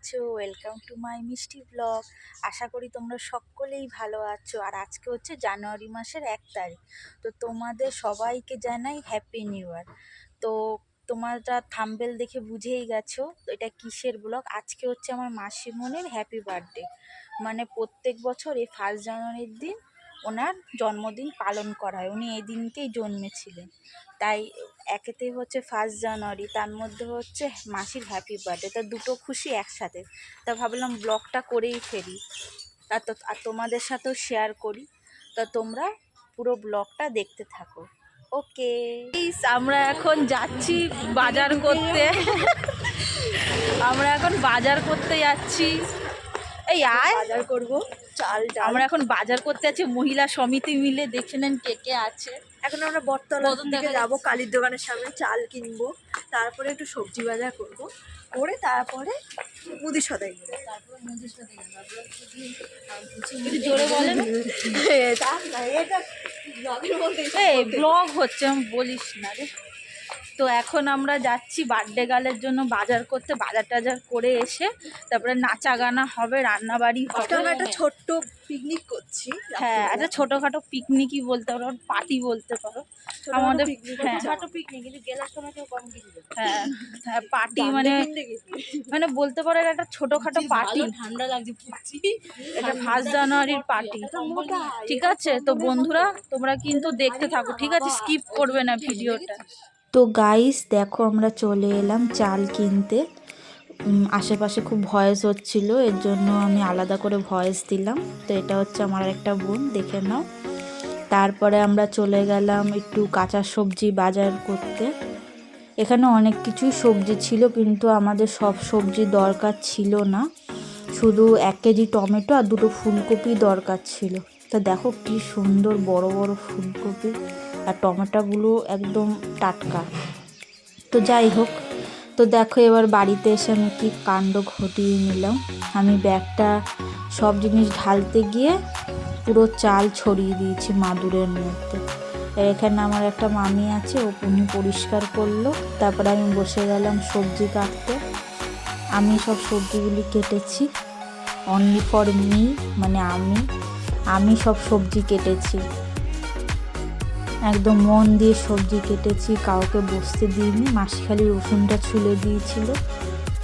আছো? Welcome to my মিষ্টি blog আশা করি তোমরা সকলেই ভালো আছো। আর আজকে হচ্ছে জানুয়ারি মাসের এক তারিখ। তো তোমাদের সবাইকে জানাই হ্যাপি নিউ ইয়ার তো তোমরা থাম্বেল দেখে বুঝেই গেছো এটা কিসের ব্লগ আজকে হচ্ছে আমার মাসিমণির হ্যাপি বার্থডে মানে প্রত্যেক বছর এই ফার্স্ট জানুয়ারির দিন ওনার জন্মদিন পালন করা হয়। উনি এই দিনকেই জন্মেছিলেন। তাই একেতে হচ্ছে ফার্স্ট জানুয়ারি, তার মধ্যে হচ্ছে মাসির হ্যাপি বার্থডে তা দুটো খুশি একসাথে। তা ভাবলাম ব্লগটা করেই ফেরি তা তো, আর তোমাদের সাথেও শেয়ার করি। তা তোমরা পুরো ব্লগটা দেখতে থাকো। ওকে আমরা এখন যাচ্ছি বাজার করতে। আমরা এখন বাজার করতে যাচ্ছি। এই আয়। বাজার করব। চাল ডাল। আমরা এখন বাজার করতে আছি মহিলা সমিতি মিলে দেখে নেন কে কে আছে। এখন আমরা বটতলার কদম দিকে যাব কালীর দোকানের সামনে চাল কিনবো তারপরে একটু সবজি বাজার করব করে তারপরে মুদি সদাই ব্লগ হচ্ছে আমি বলিস না রে। তো এখন আমরা যাচ্ছি বার্থডে গালের জন্য বাজার করতে বাজার টাজার করে এসে তারপরে নাচা গানা হবে। রান্না বাড়ি হবে একটা ছোট্ট পিকনিক করছি হ্যাঁ একটা ছোটোখাটো পিকনিকই বলতে পারো পার্টি বলতে পারো। আমাদের হ্যাঁ। হ্যাঁ হ্যাঁ পার্টি মানে মানে বলতে পারো এটা একটা ছোটোখাটো পার্টি ঠান্ডা লাগছে এটা ফার্স্ট জানুয়ারির পার্টি ঠিক আছে তো বন্ধুরা তোমরা কিন্তু দেখতে থাকো ঠিক আছে? স্কিপ করবে না ভিডিওটা তো গাইস দেখো আমরা চলে এলাম চাল কিনতে। আশেপাশে খুব ভয়েস হচ্ছিল, এর জন্য আমি আলাদা করে ভয়েস দিলাম। তো এটা হচ্ছে আমার একটা বোন, দেখে নাও। তারপরে আমরা চলে গেলাম একটু কাঁচা সবজি বাজার করতে। এখানে অনেক কিছুই সবজি ছিল, কিন্তু আমাদের সব সবজি দরকার ছিল না। শুধু এক কেজি টমেটো আর দুটো ফুলকপি দরকার ছিল। তা দেখো কি সুন্দর বড় বড় ফুলকপি আর টমেটোগুলো একদম টাটকা। তো যাই হোক, তো দেখো এবার বাড়িতে এসে আমি কি কাণ্ড ঘটিয়ে নিলাম। আমি ব্যাগটা সব জিনিস ঢালতে গিয়ে পুরো চাল ছড়িয়ে দিয়েছি মাদুরের মধ্যে। এখানে আমার একটা মামি আছে, ও উনি পরিষ্কার করল। তারপরে আমি বসে গেলাম সবজি কাটতে। আমি সব সবজিগুলি কেটেছি। অনলি ফর মি মানে আমি। আমি সব সবজি কেটেছি। একদম মন দিয়ে সবজি কেটেছি কাউকে বসতে দিইনি মাসি খালি রসুনটা ছুলে দিয়েছিল।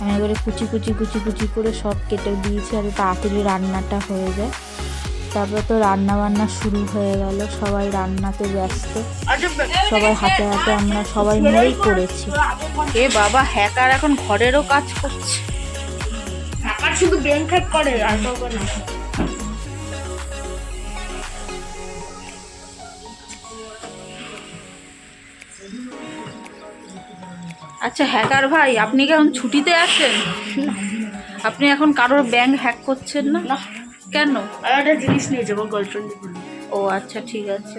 আমি এবারে কুচি কুচি কুচি কুচি করে সব কেটে দিয়েছি আর তাড়াতাড়ি রান্নাটা হয়ে যায়। তারপরে তো রান্না বান্না শুরু হয়ে গেল সবাই রান্নাতে ব্যস্ত। সবাই হাতে হাতে আমরা সবাই মিলেই করেছি। এ বাবা হ্যাকার এখন ঘরেরও কাজ করছে। শুধু ব্যাংক হ্যাক করে আর না। আচ্ছা হ্যাকার ভাই আপনি কি এখন ছুটিতে আছেন? আপনি এখন কারোর ব্যাংক হ্যাক করছেন না? কেন? আর একটা জিনিস নিয়ে যাব গার্লফ্রেন্ড ও আচ্ছা ঠিক আছে।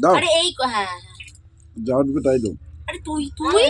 দাও। আরে এই হ্যাঁ হ্যাঁ। যাওয়ার তাই দাও। আরে তুই তুই?